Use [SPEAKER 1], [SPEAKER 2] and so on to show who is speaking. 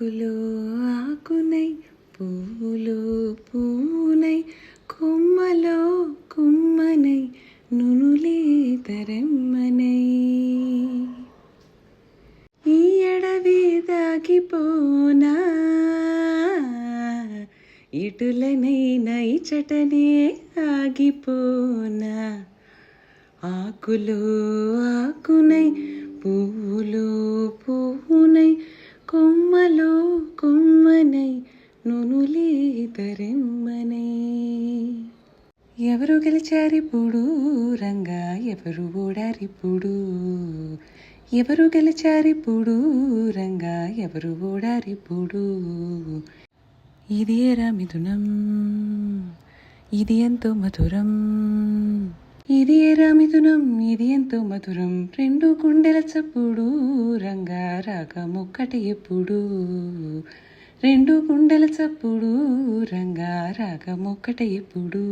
[SPEAKER 1] ఆకులు ఆకునై పువ్వులు పూనై కొమ్మలో కొమ్మనై నునులే తరమ్మనై. ఈ అడవి దాగిపోనా? ఇటులనైనా ఇచటనే ఆగిపోనా? ఆకులు ఆకునై పువ్వులు కొమ్మలో కొమ్మనై నునులీ తరెమ్మనై. ఎవరు గెలిచారిప్పుడు రంగా ఎవరు ఓడారిప్పుడు ఎవరు గెలిచారిప్పుడు రంగా ఎవరు ఓడారిప్పుడు ఇది రామిథునం ఇది ఎంతో మధురం. ఇది ఏరా మిథునం ఇది ఎంతో మధురం. రెండు గుండెల చప్పుడు రంగా రాగమొక్కటి ఎప్పుడు? రెండు గుండెల చప్పుడు రంగా రాగమొక్కటి ఎప్పుడు?